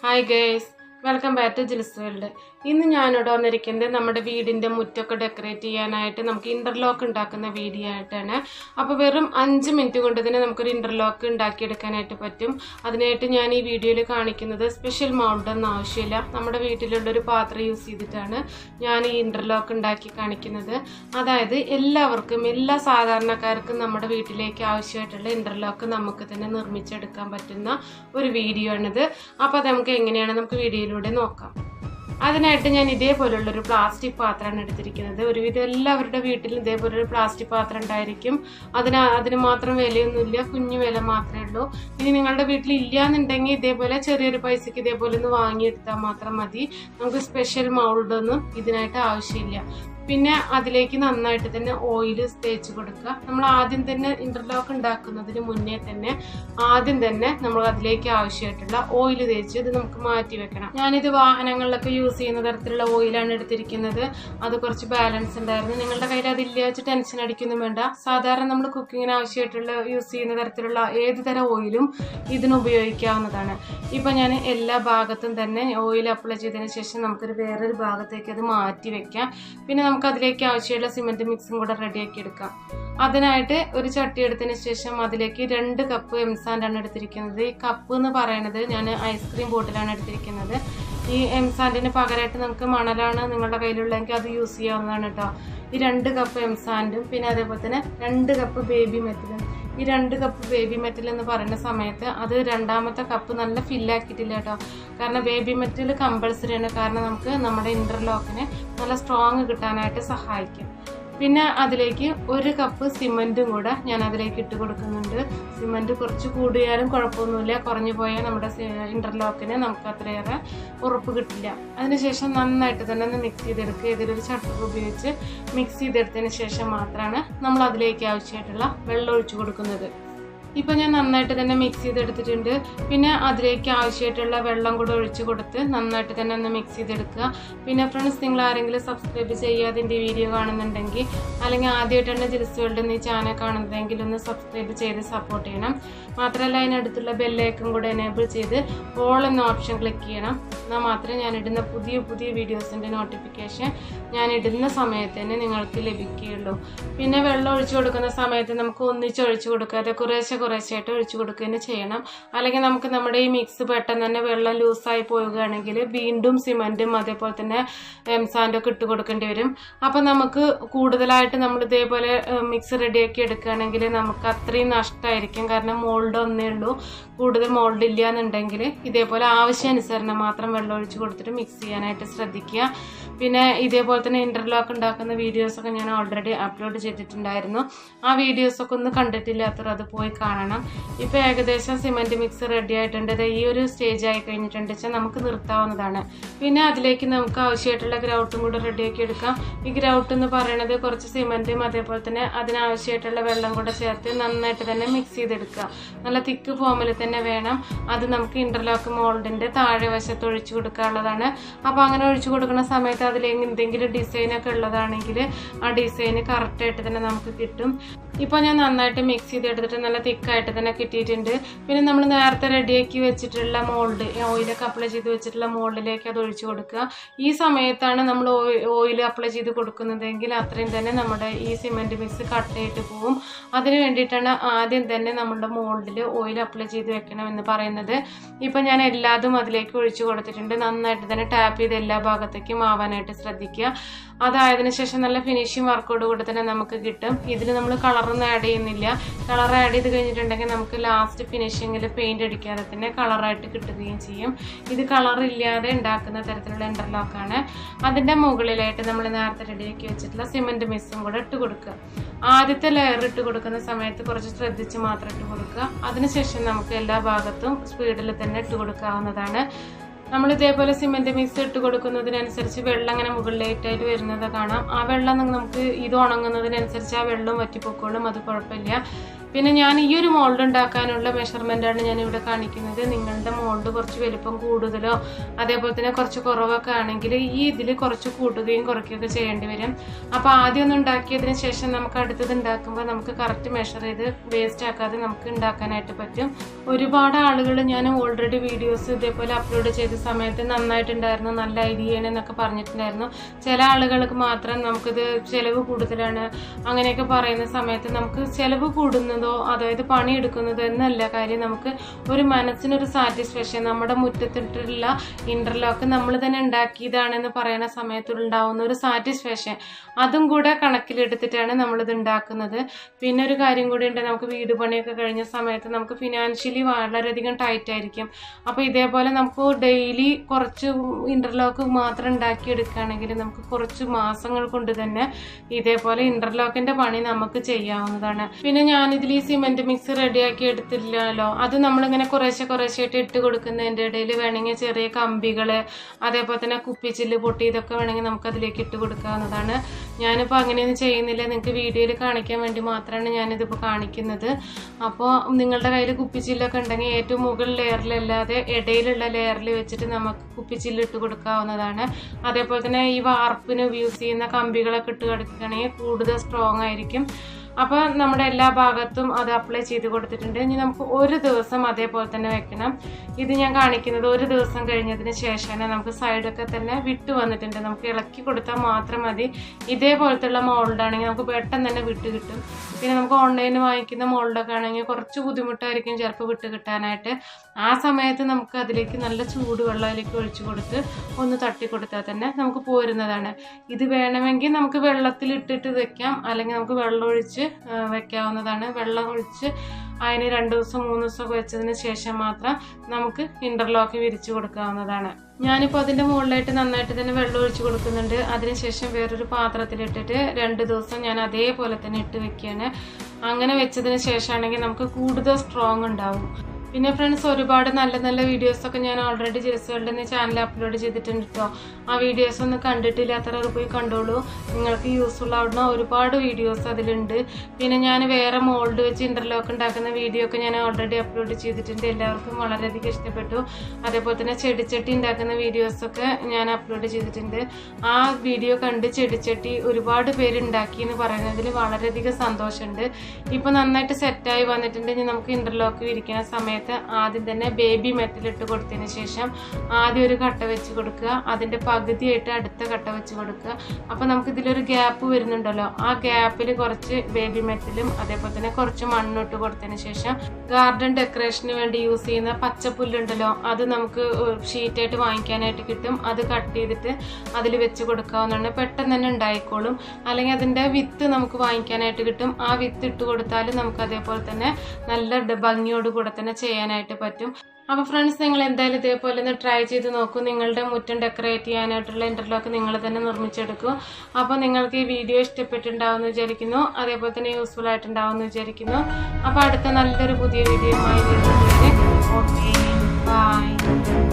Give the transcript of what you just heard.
hi guys. Welcome back to Jils world. ഇന്ന് ഞാനിവിടെ വന്നിരിക്കുന്നത് നമ്മുടെ വീടിന്റെ മുറ്റൊക്കെ ഡെക്കറേറ്റ് ചെയ്യാനായിട്ട് നമുക്ക് ഇന്റർലോക്ക് ഉണ്ടാക്കുന്ന വീഡിയോ ആയിട്ടാണ് അപ്പോൾ വെറും അഞ്ച് മിനിറ്റ് കൊണ്ട് തന്നെ നമുക്കൊരു ഇന്റർലോക്ക് ഉണ്ടാക്കിയെടുക്കാനായിട്ട് പറ്റും. അതിനായിട്ട് ഞാൻ ഈ വീഡിയോയിൽ കാണിക്കുന്നത് സ്പെഷ്യൽ മൗണ്ട് ഒന്നും ആവശ്യമില്ല. നമ്മുടെ വീട്ടിലുള്ളൊരു പാത്രം യൂസ് ചെയ്തിട്ടാണ് ഞാൻ ഈ ഇന്റർലോക്ക് ഉണ്ടാക്കി കാണിക്കുന്നത്. അതായത് എല്ലാവർക്കും എല്ലാ സാധാരണക്കാർക്കും നമ്മുടെ വീട്ടിലേക്ക് ആവശ്യമായിട്ടുള്ള ഇന്റർലോക്ക് നമുക്ക് തന്നെ നിർമ്മിച്ചെടുക്കാൻ പറ്റുന്ന ഒരു വീഡിയോ ആണിത്. അപ്പോൾ അത് നമുക്ക് എങ്ങനെയാണ് നമുക്ക് വീഡിയോയിലൂടെ നോക്കാം. അതിനായിട്ട് ഞാൻ ഇതേപോലുള്ളൊരു പ്ലാസ്റ്റിക് പാത്രമാണ് എടുത്തിരിക്കുന്നത്. ഒരുവിധം എല്ലാവരുടെ വീട്ടിലും ഇതേപോലൊരു പ്ലാസ്റ്റിക് പാത്രം ഉണ്ടായിരിക്കും. അതിന് അതിന് മാത്രം വിലയൊന്നുമില്ല കുഞ്ഞു വില മാത്രമേ ഉള്ളൂ. ഇനി നിങ്ങളുടെ വീട്ടിൽ ഇല്ല എന്നുണ്ടെങ്കിൽ ഇതേപോലെ ചെറിയൊരു പൈസക്ക് ഇതേപോലെ ഒന്ന് വാങ്ങിയെടുത്താൽ മാത്രം മതി. നമുക്ക് സ്പെഷ്യൽ മൗൾഡൊന്നും ഇതിനായിട്ട് ആവശ്യമില്ല. പിന്നെ അതിലേക്ക് നന്നായിട്ട് തന്നെ ഓയിൽ തേച്ച് കൊടുക്കുക. നമ്മൾ ആദ്യം തന്നെ ഇന്റർലോക്ക് ഉണ്ടാക്കുന്നതിന് മുന്നേ തന്നെ ആദ്യം തന്നെ നമ്മൾ അതിലേക്ക് ആവശ്യമായിട്ടുള്ള ഓയിൽ തേച്ച് ഇത് നമുക്ക് മാറ്റി വെക്കണം. ഞാനിത് വാഹനങ്ങളിലൊക്കെ യൂസ് ചെയ്യുന്ന തരത്തിലുള്ള ഓയിലാണ് എടുത്തിരിക്കുന്നത്. അത് കുറച്ച് ബാലൻസ് ഉണ്ടായിരുന്നു. നിങ്ങളുടെ കയ്യിൽ അതില്ല വെച്ച് ടെൻഷൻ അടിക്കൊന്നും വേണ്ട. സാധാരണ നമ്മൾ കുക്കിങ്ങിന് ആവശ്യമായിട്ടുള്ള യൂസ് ചെയ്യുന്ന തരത്തിലുള്ള ഏത് തരം ഓയിലും ഇതിന് ഉപയോഗിക്കാവുന്നതാണ്. ഇപ്പം ഞാൻ എല്ലാ ഭാഗത്തും തന്നെ ഓയിൽ അപ്ലൈ ചെയ്തതിന് ശേഷം നമുക്കൊരു വേറൊരു ഭാഗത്തേക്ക് അത് മാറ്റി വെക്കാം. പിന്നെ നമുക്ക് അതിലേക്ക് ആവശ്യമുള്ള സിമെന്റ് മിക്സും കൂടെ റെഡിയാക്കി എടുക്കാം. അതിനായിട്ട് ഒരു ചട്ടി എടുത്തതിന് ശേഷം അതിലേക്ക് രണ്ട് കപ്പ് എംസാൻഡാണ് എടുത്തിരിക്കുന്നത്. ഈ കപ്പ് എന്ന് പറയുന്നത് ഞാൻ ഐസ്ക്രീം ബോട്ടിലാണ് എടുത്തിരിക്കുന്നത്. ഈ എംസാൻഡിന് പകരമായിട്ട് നമുക്ക് മണലാണ് നിങ്ങളുടെ കയ്യിലുള്ളതെങ്കിൽ അത് യൂസ് ചെയ്യാവുന്നതാണ് കേട്ടോ ഈ രണ്ട് കപ്പ് എംസാൻഡും പിന്നെ അതേപോലെ തന്നെ രണ്ട് കപ്പ് ബേബി മെറ്റലും ഈ രണ്ട് കപ്പ് ബേബി മെറ്റൽ എന്ന് പറയുന്ന സമയത്ത് അത് രണ്ടാമത്തെ കപ്പ് നല്ല ഫില്ലാക്കിയിട്ടില്ല കേട്ടോ കാരണം ബേബി മെറ്റൽ കമ്പൾസറി ആണ്. കാരണം നമുക്ക് നമ്മുടെ ഇന്റർലോക്കിന് നല്ല സ്ട്രോങ് കിട്ടാനായിട്ട് സഹായിക്കും. പിന്നെ അതിലേക്ക് ഒരു കപ്പ് സിമന്റും കൂടെ ഞാൻ അതിലേക്ക് ഇട്ട് കൊടുക്കുന്നുണ്ട്. സിമന്റ് കുറച്ച് കൂടിയാലും കുഴപ്പമൊന്നുമില്ല. കുറഞ്ഞു പോയാൽ നമ്മുടെ ഇന്റർലോക്കിന് നമുക്ക് അത്രയേറെ ഉറപ്പ് കിട്ടില്ല. അതിനുശേഷം നന്നായിട്ട് തന്നെ ഒന്ന് മിക്സ് ചെയ്തെടുക്കുക. ഇതിലൊരു ചട്ടക്ക് ഉപയോഗിച്ച് മിക്സ് ചെയ്തെടുത്തതിന് ശേഷം മാത്രമാണ് നമ്മൾ അതിലേക്ക് ആവശ്യമായിട്ടുള്ള വെള്ളം ഒഴിച്ചു കൊടുക്കുന്നത്. ഇപ്പം ഞാൻ നന്നായിട്ട് തന്നെ മിക്സ് ചെയ്തെടുത്തിട്ടുണ്ട്. പിന്നെ അതിലേക്ക് ആവശ്യമായിട്ടുള്ള വെള്ളം കൂടെ ഒഴിച്ച് കൊടുത്ത് നന്നായിട്ട് തന്നെ ഒന്ന് മിക്സ് ചെയ്തെടുക്കുക. പിന്നെ ഫ്രണ്ട്സ് നിങ്ങൾ ആരെങ്കിലും സബ്സ്ക്രൈബ് ചെയ്യാതെ എന്റെ വീഡിയോ കാണുന്നുണ്ടെങ്കിൽ അല്ലെങ്കിൽ ആദ്യമായിട്ടാണ് ജിൽസ് വേൾഡ് എന്നീ ചാനൽ കാണുന്നതെങ്കിൽ ഒന്ന് സബ്സ്ക്രൈബ് ചെയ്ത് സപ്പോർട്ട് ചെയ്യണം. മാത്രമല്ല അതിനടുത്തുള്ള ബെല്ലൈക്കൺ കൂടെ എനേബിൾ ചെയ്ത് ഓൾ എന്ന ഓപ്ഷൻ ക്ലിക്ക് ചെയ്യണം. എന്നാൽ മാത്രമേ ഞാൻ ഇടുന്ന പുതിയ പുതിയ വീഡിയോസിന്റെ നോട്ടിഫിക്കേഷൻ ഞാൻ ഇടുന്ന സമയത്ത് തന്നെ നിങ്ങൾക്ക് ലഭിക്കുകയുള്ളൂ. പിന്നെ വെള്ളം ഒഴിച്ചു കൊടുക്കുന്ന സമയത്ത് നമുക്ക് ഒന്നിച്ച് ഒഴിച്ചു കൊടുക്കാതെ കുറേശ്ശെ കുറേശ്ശായിട്ട് ഒഴിച്ചു കൊടുക്കുക തന്നെ ചെയ്യണം. അല്ലെങ്കിൽ നമുക്ക് നമ്മുടെ ഈ മിക്സ് പെട്ടെന്ന് തന്നെ വെള്ളം ലൂസായി പോവുകയാണെങ്കിൽ വീണ്ടും സിമന്റും അതേപോലെ തന്നെ എംസാന്റെ ഒക്കെ ഇട്ട് കൊടുക്കേണ്ടി വരും. അപ്പം നമുക്ക് കൂടുതലായിട്ട് നമ്മൾ ഇതേപോലെ മിക്സ് റെഡിയാക്കി എടുക്കുകയാണെങ്കിൽ നമുക്ക് അത്രയും നഷ്ടമായിരിക്കും കാരണം മോൾഡ് ഒന്നേ ഉള്ളൂ. കൂടുതൽ മോൾഡ് ഇല്ല എന്നുണ്ടെങ്കിൽ ഇതേപോലെ ആവശ്യാനുസരണം മാത്രം വെള്ളം ഒഴിച്ച് കൊടുത്തിട്ട് മിക്സ് ചെയ്യാനായിട്ട് ശ്രദ്ധിക്കുക. പിന്നെ ഇതേപോലെ തന്നെ ഇന്റർലോക്ക് ഉണ്ടാക്കുന്ന വീഡിയോസൊക്കെ ഞാൻ ഓൾറെഡി അപ്ലോഡ് ചെയ്തിട്ടുണ്ടായിരുന്നു. ആ വീഡിയോസൊക്കെ ഒന്ന് കണ്ടിട്ടില്ലാത്തവർ അത് പോയി കാണണം ഇപ്പോൾ ഏകദേശം സിമെന്റ് മിക്സ് റെഡി ആയിട്ടുണ്ട്. ഈ ഒരു സ്റ്റേജ് ആയി കഴിഞ്ഞിട്ടുണ്ട്. വെച്ചാൽ നമുക്ക് നിർത്താവുന്നതാണ്. പിന്നെ അതിലേക്ക് നമുക്ക് ആവശ്യമായിട്ടുള്ള ഗ്രൗട്ടും കൂടെ റെഡിയാക്കി എടുക്കാം. ഈ ഗ്രൗട്ട് എന്ന് പറയുന്നത് കുറച്ച് സിമെന്റും അതേപോലെ തന്നെ അതിനാവശ്യമായിട്ടുള്ള വെള്ളം കൂടെ ചേർത്ത് നന്നായിട്ട് തന്നെ മിക്സ് ചെയ്തെടുക്കുക. നല്ല തിക്ക് ഫോമിൽ തന്നെ വേണം. അത് നമുക്ക് ഇന്റർലോക്ക് മോൾഡിന്റെ താഴെ വശത്ത് ഒഴിച്ചു കൊടുക്കാനുള്ളതാണ്. അപ്പോൾ അങ്ങനെ ഒഴിച്ചു കൊടുക്കുന്ന സമയത്ത് അതിൽ എന്തെങ്കിലും ഡിസൈനൊക്കെ ഉള്ളതാണെങ്കിൽ ആ ഡിസൈന് കറക്റ്റായിട്ട് തന്നെ നമുക്ക് കിട്ടും. ഇപ്പോൾ ഞാൻ നന്നായിട്ട് മിക്സ് ചെയ്തെടുത്തിട്ട് നല്ല തിക്കായിട്ട് തന്നെ കിട്ടിയിട്ടുണ്ട്. പിന്നെ നമ്മൾ നേരത്തെ റെഡിയാക്കി വെച്ചിട്ടുള്ള മോൾഡ് ഓയിലൊക്കെ അപ്ലൈ ചെയ്ത് വെച്ചിട്ടുള്ള മോൾഡിലേക്ക് അത് ഒഴിച്ചു കൊടുക്കുക. ഈ സമയത്താണ് നമ്മൾ ഓയിൽ അപ്ലൈ ചെയ്ത് കൊടുക്കുന്നതെങ്കിൽ അത്രയും തന്നെ നമ്മുടെ ഈ സിമെന്റ് മിക്സ് കട്ടായിട്ട് പോവും. അതിന് വേണ്ടിയിട്ടാണ് ആദ്യം തന്നെ നമ്മുടെ മോൾഡിൽ ഓയിൽ അപ്ലൈ ചെയ്ത് വെക്കണം എന്ന് പറയുന്നത്. ഇപ്പം ഞാൻ എല്ലാതും അതിലേക്ക് ഒഴിച്ചു കൊടുത്തിട്ടുണ്ട്. നന്നായിട്ട് തന്നെ ടാപ്പ് ചെയ്ത് എല്ലാ ഭാഗത്തേക്കും ആവാനായിട്ട് ശ്രദ്ധിക്കുക. അതായതിനു ശേഷം നല്ല ഫിനിഷിങ് വർക്കോട് കൂടെ തന്നെ നമുക്ക് കിട്ടും. ഇതിൽ നമ്മൾ കളറൊന്നും ആഡ് ചെയ്യുന്നില്ല. കളർ ആഡ് ചെയ്ത് കഴിഞ്ഞിട്ടുണ്ടെങ്കിൽ നമുക്ക് ലാസ്റ്റ് ഫിനിഷിങ്ങിൽ പെയിന്റ് അടിക്കാതെ തന്നെ കളറായിട്ട് കിട്ടുകയും ചെയ്യും. ഇത് കളർ ഇല്ലാതെ ഉണ്ടാക്കുന്ന തരത്തിലുള്ള എന്റർലോക്കാണ് അതിന്റെ മുകളിലായിട്ട് നമ്മൾ നേരത്തെ റെഡിയാക്കി വെച്ചിട്ടുള്ള സിമെന്റ് മിസ്സും കൂടെ ഇട്ട് കൊടുക്കുക. ആദ്യത്തെ ലെയർ ഇട്ട് കൊടുക്കുന്ന സമയത്ത് കുറച്ച് ശ്രദ്ധിച്ച് മാത്രം ഇട്ട് കൊടുക്കുക. അതിനുശേഷം നമുക്ക് എല്ലാ ഭാഗത്തും സ്പീഡിൽ തന്നെ ഇട്ട് കൊടുക്കാവുന്നതാണ്. നമ്മൾ ഇതേപോലെ സിമെന്റ് മിക്സ് ഇട്ട് കൊടുക്കുന്നതിനനുസരിച്ച് വെള്ളം അങ്ങനെ മുകളിലേറ്റായിട്ട് വരുന്നത് കാണാം. ആ വെള്ളം നമുക്ക് ഇത് ഉണങ്ങുന്നതിനനുസരിച്ച് ആ വെള്ളം വറ്റിപ്പോക്കോളും അത് കുഴപ്പമില്ല. പിന്നെ ഞാൻ ഈ ഒരു മോൾഡ് ഉണ്ടാക്കാനുള്ള മെഷർമെന്റാണ് ഞാൻ ഇവിടെ കാണിക്കുന്നത്. നിങ്ങളുടെ മോൾഡ് കുറച്ച് വലുപ്പം കൂടുതലോ അതേപോലെ തന്നെ കുറച്ച് കുറവൊക്കെ ആണെങ്കിൽ ഈ ഇതിൽ കുറച്ച് കൂട്ടുകയും കുറയ്ക്കുകയൊക്കെ ചെയ്യേണ്ടി വരും. അപ്പോൾ ആദ്യം ഒന്ന് ഉണ്ടാക്കിയതിന് ശേഷം നമുക്ക് അടുത്തത് ഉണ്ടാക്കുമ്പോൾ നമുക്ക് കറക്റ്റ് മെഷർ ചെയ്ത് വേസ്റ്റ് ആക്കാതെ നമുക്ക് ഉണ്ടാക്കാനായിട്ട് പറ്റും. ഒരുപാട് ആളുകൾ ഞാൻ ഓൾറെഡി വീഡിയോസ് ഇതേപോലെ അപ്ലോഡ് ചെയ്ത സമയത്ത് നന്നായിട്ടുണ്ടായിരുന്നു നല്ല ഐഡിയയാണ് എന്നൊക്കെ പറഞ്ഞിട്ടുണ്ടായിരുന്നു. ചില ആളുകൾക്ക് മാത്രം നമുക്കിത് ചിലവ് കൂടുതലാണ്. അങ്ങനെയൊക്കെ പറയുന്ന സമയത്ത് നമുക്ക് ചിലവ് കൂടുന്നതോ അതായത് പണിയെടുക്കുന്നതോ എന്നല്ല കാര്യം. നമുക്ക് ഒരു മനസ്സിനൊരു സാറ്റിസ്ഫാക്ഷൻ നമ്മുടെ മുറ്റത്തിട്ടുള്ള ഇന്റർലോക്ക് നമ്മൾ തന്നെ ഉണ്ടാക്കിയതാണെന്ന് പറയുന്ന സമയത്ത് ഒരു സാറ്റിസ്ഫാക്ഷൻ. അതും കൂടെ കണക്കിലെടുത്തിട്ടാണ് നമ്മളിത് ഉണ്ടാക്കുന്നത്. പിന്നെ ഒരു കാര്യം കൂടി ഉണ്ട് നമുക്ക് വീട് പണിയൊക്കെ കഴിഞ്ഞ സമയത്ത് നമുക്ക് ഫിനാൻഷ്യലി വളരെയധികം ടൈറ്റ് ആയിരിക്കും. അപ്പോൾ ഇതേപോലെ നമുക്ക് ഡെയിലി കുറച്ച് ഇന്റർലോക്ക് മാത്രം ഉണ്ടാക്കി എടുക്കുകയാണെങ്കിൽ നമുക്ക് കുറച്ച് മാസങ്ങൾ കൊണ്ട് തന്നെ ഇതേപോലെ ഇന്റർലോക്കിന്റെ പണി നമുക്ക് ചെയ്യാവുന്നതാണ്. പിന്നെ ഞാനിതിൽ ഈ സിമെന്റ് മിക്സ് റെഡിയാക്കി എടുത്തില്ലല്ലോ. അത് നമ്മളിങ്ങനെ കുറേശ്ശെ കുറേശ്ശെയായിട്ട് ഇട്ട് കൊടുക്കുന്നതിന്റെ ഇടയിൽ വേണമെങ്കിൽ ചെറിയ കമ്പികൾ അതേപോലെ തന്നെ കുപ്പിച്ചില്ല് പൊട്ടി ഇതൊക്കെ വേണമെങ്കിൽ നമുക്ക് അതിലേക്ക് ഇട്ട് കൊടുക്കാവുന്നതാണ്. ഞാനിപ്പോൾ അങ്ങനെയൊന്നും ചെയ്യുന്നില്ല. നിങ്ങൾക്ക് വീഡിയോയിൽ കാണിക്കാൻ വേണ്ടി മാത്രമാണ് ഞാനിതിപ്പോൾ കാണിക്കുന്നത്. അപ്പോൾ നിങ്ങളുടെ കയ്യിൽ കുപ്പിച്ചില്ലൊക്കെ ഉണ്ടെങ്കിൽ ഏറ്റവും മുകൾ ലെയറിലല്ലാതെ ഇടയിലുള്ള ലെയറിൽ വെച്ചിട്ട് നമുക്ക് കുപ്പിച്ചില്ല് ഇട്ട് കൊടുക്കാവുന്നതാണ്. അതേപോലെ തന്നെ ഈ വാർപ്പിന് യൂസ് ചെയ്യുന്ന കമ്പികളൊക്കെ ഇട്ട് കൊടുക്കുകയാണെങ്കിൽ കൂടുതൽ സ്ട്രോങ് ആയിരിക്കും. അപ്പോൾ നമ്മുടെ എല്ലാ ഭാഗത്തും അത് അപ്ലൈ ചെയ്ത് കൊടുത്തിട്ടുണ്ട്. ഇനി നമുക്ക് ഒരു ദിവസം അതേപോലെ തന്നെ വെക്കണം. ഇത് ഞാൻ കാണിക്കുന്നത് ഒരു ദിവസം കഴിഞ്ഞതിന് ശേഷമാണ് നമുക്ക് സൈഡൊക്കെ തന്നെ വിട്ട് വന്നിട്ടുണ്ട്. നമുക്ക് ഇളക്കി കൊടുത്താൽ മാത്രം മതി. ഇതേപോലത്തുള്ള മോൾഡാണെങ്കിൽ നമുക്ക് പെട്ടെന്ന് തന്നെ വിട്ട് കിട്ടും. പിന്നെ നമുക്ക് ഓൺലൈനിൽ വാങ്ങിക്കുന്ന മോൾഡൊക്കെ ആണെങ്കിൽ കുറച്ച് ബുദ്ധിമുട്ടായിരിക്കും ചിലപ്പോൾ വിട്ട് കിട്ടാനായിട്ട്. ആ സമയത്ത് നമുക്ക് അതിലേക്ക് നല്ല ചൂടുവെള്ളം അതിലേക്ക് ഒഴിച്ചു കൊടുത്ത് ഒന്ന് തട്ടി കൊടുത്താൽ തന്നെ നമുക്ക് പോരുന്നതാണ്. ഇത് വേണമെങ്കിൽ നമുക്ക് വെള്ളത്തിൽ ഇട്ടിട്ട് വെക്കാം. അല്ലെങ്കിൽ നമുക്ക് വെള്ളം ഒഴിച്ച് വെക്കാവുന്നതാണ്. വെള്ളം ഒഴിച്ച് അതിന് രണ്ട് ദിവസം മൂന്ന് ദിവസമൊക്കെ വെച്ചതിന് ശേഷം മാത്രം നമുക്ക് ഇന്റർലോക്ക് വിരിച്ചു കൊടുക്കാവുന്നതാണ്. ഞാനിപ്പോൾ അതിന്റെ മുകളിലായിട്ട് നന്നായിട്ട് തന്നെ വെള്ളം ഒഴിച്ച് കൊടുക്കുന്നുണ്ട്. അതിനുശേഷം വേറൊരു പാത്രത്തിലിട്ടിട്ട് രണ്ട് ദിവസം ഞാൻ അതേപോലെ തന്നെ ഇട്ട് വെക്കുകയാണ്. അങ്ങനെ വെച്ചതിന് ശേഷമാണെങ്കിൽ നമുക്ക് കൂടുതൽ സ്ട്രോങ് ഉണ്ടാവും. പിന്നെ ഫ്രണ്ട്സ് ഒരുപാട് നല്ല നല്ല വീഡിയോസൊക്കെ ഞാൻ ഓൾറെഡി ജിൽസുകളുടെ എന്ന ചാനൽ അപ്ലോഡ് ചെയ്തിട്ടുണ്ട് കേട്ടോ ആ വീഡിയോസ് ഒന്നും കണ്ടിട്ടില്ലാത്തവർ പോയി കണ്ടോളൂ. നിങ്ങൾക്ക് യൂസ്ഫുൾ ആവുന്ന ഒരുപാട് വീഡിയോസ് അതിലുണ്ട്. പിന്നെ ഞാൻ വേറെ മോൾഡ് വെച്ച് ഇന്റർലോക്ക് ഉണ്ടാക്കുന്ന വീഡിയോ ഒക്കെ ഞാൻ ഓൾറെഡി അപ്ലോഡ് ചെയ്തിട്ടുണ്ട്. എല്ലാവർക്കും വളരെയധികം ഇഷ്ടപ്പെട്ടു. അതേപോലെ തന്നെ ചെടിച്ചട്ടി ഉണ്ടാക്കുന്ന വീഡിയോസൊക്കെ ഞാൻ അപ്ലോഡ് ചെയ്തിട്ടുണ്ട്. ആ വീഡിയോ കണ്ട് ചെടിച്ചട്ടി ഒരുപാട് പേര് ഉണ്ടാക്കി എന്ന് പറയുന്നതിൽ വളരെയധികം സന്തോഷമുണ്ട്. ഇപ്പോൾ നന്നായിട്ട് സെറ്റായി വന്നിട്ടുണ്ട്. ഇനി നമുക്ക് ഇന്റർലോക്ക് വിരിക്കുന്ന സമയത്ത് ആദ്യം തന്നെ ബേബി മെറ്റൽ ഇട്ട് കൊടുത്തതിന് ശേഷം ആദ്യം ഒരു കട്ട വെച്ച് കൊടുക്കുക. അതിന്റെ പകുതിയായിട്ട് അടുത്ത കട്ട വെച്ച് കൊടുക്കുക. അപ്പോൾ നമുക്ക് ഇതിലൊരു ഗ്യാപ്പ് വരുന്നുണ്ടല്ലോ. ആ ഗ്യാപ്പിൽ കുറച്ച് ബേബി മെറ്റലും അതേപോലെ തന്നെ കുറച്ച് മണ്ണിട്ട് കൊടുത്തതിന് ശേഷം ഗാർഡൻ ഡെക്കറേഷന് വേണ്ടി യൂസ് ചെയ്യുന്ന പച്ചപ്പുല്ലുണ്ടല്ലോ അത് നമുക്ക് ഷീറ്റായിട്ട് വാങ്ങിക്കാനായിട്ട് കിട്ടും. അത് കട്ട് ചെയ്തിട്ട് അതിൽ വെച്ച് കൊടുക്കാവുന്നതാണ്. പെട്ടെന്ന് തന്നെ ഉണ്ടായിക്കോളും. അല്ലെങ്കിൽ അതിന്റെ വിത്ത് നമുക്ക് വാങ്ങിക്കാനായിട്ട് കിട്ടും. ആ വിത്ത് ഇട്ട് കൊടുത്താൽ നമുക്ക് അതേപോലെ തന്നെ നല്ല ഭംഗിയോട് കൂടെ തന്നെ ചെയ്യാനായിട്ട് പറ്റും. അപ്പോൾ ഫ്രണ്ട്സ് നിങ്ങൾ എന്തായാലും ഇതേപോലെ ഒന്ന് ട്രൈ ചെയ്ത് നോക്കൂ. നിങ്ങളുടെ മുറ്റം ഡെക്കറേറ്റ് ചെയ്യാനായിട്ടുള്ള ഇന്റർലോക്ക് നിങ്ങൾ തന്നെ നിർമ്മിച്ചെടുക്കും. അപ്പോൾ നിങ്ങൾക്ക് ഈ വീഡിയോ ഇഷ്ടപ്പെട്ടിട്ടുണ്ടാവുമെന്ന് വിചാരിക്കുന്നു. അതേപോലെ തന്നെ യൂസ്ഫുൾ ആയിട്ടുണ്ടാവും എന്ന് വിചാരിക്കുന്നു. അപ്പോൾ അടുത്ത നല്ലൊരു പുതിയ വീഡിയോ ആയി ഓക്കെ ഓക്കെ